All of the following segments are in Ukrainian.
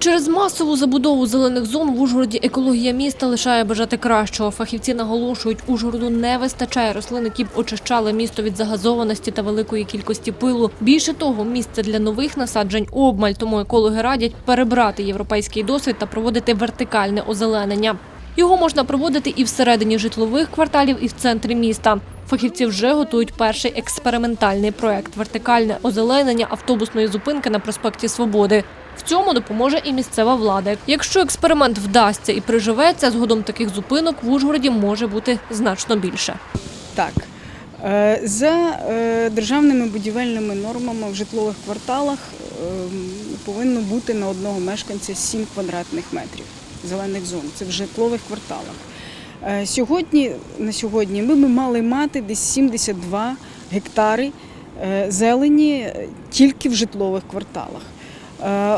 Через масову забудову зелених зон в Ужгороді екологія міста лишає бажати кращого. Фахівці наголошують, Ужгороду не вистачає рослин, які б очищали місто від загазованості та великої кількості пилу. Більше того, місце для нових насаджень обмаль, тому екологи радять перебрати європейський досвід та проводити вертикальне озеленення. Його можна проводити і всередині житлових кварталів, і в центрі міста. Фахівці вже готують перший експериментальний проект вертикальне озеленення автобусної зупинки на проспекті Свободи. В цьому допоможе і місцева влада. Якщо експеримент вдасться і приживеться, згодом таких зупинок в Ужгороді може бути значно більше. Так. Е, За е, державними будівельними нормами в житлових кварталах е, повинно бути на одного мешканця 7 квадратних метрів зелених зон. Це в житлових кварталах. Е, Сьогодні, на сьогодні ми б мали мати десь 72 гектари е, зелені е, тільки в житлових кварталах.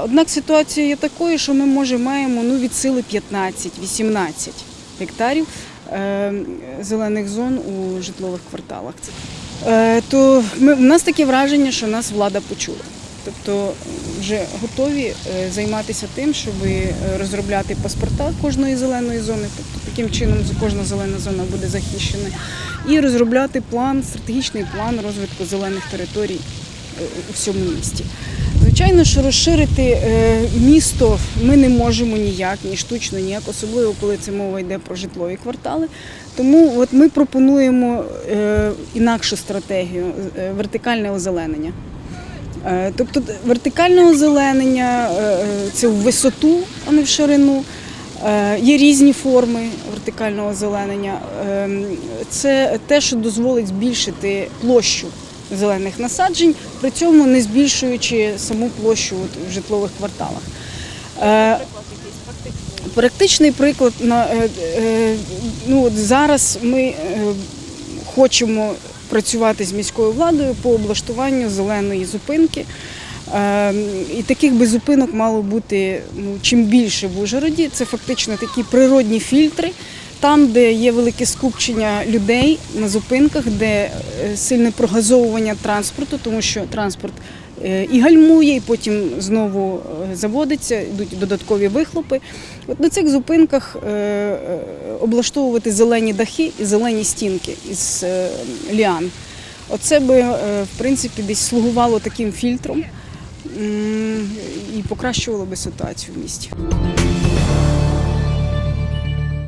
Однак ситуація є такою, що ми може маємо ну, від сили 15-18 гектарів зелених зон у житлових кварталах. То ми, в нас таке враження, що нас влада почула. Тобто вже готові е, займатися тим, щоб е, розробляти паспорта кожної зеленої зони, тобто таким чином кожна зелена зона буде захищена, і розробляти план, стратегічний план розвитку зелених територій е, у всьому місті. Звичайно, що розширити місто ми не можемо ніяк, ні штучно, ніяк, особливо коли це мова йде про житлові квартали. Тому от ми пропонуємо інакшу стратегію вертикальне озеленення. Е, Тобто вертикальне озеленення е, е, це в висоту, а не в ширину. Е, Є різні форми вертикального озеленення. Е, Це те, що дозволить збільшити площу зелених насаджень, при цьому не збільшуючи саму площу в житлових кварталах. Е, Практичний приклад е, е, ну зараз ми е, хочемо працювати з міською владою по облаштуванню зеленої зупинки. Е, І таких би зупинок мало бути ну, чим більше в Ужгороді. Це фактично такі природні фільтри, там, де є велике скупчення людей на зупинках, де е, сильне прогазовування транспорту, тому що транспорт е, і гальмує, і потім знову е, заводиться, йдуть додаткові вихлопи. От на цих зупинках облаштовувати зелені дахи і зелені стінки із ліан. Оце би, в принципі, десь слугувало таким фільтром і покращувало би ситуацію в місті.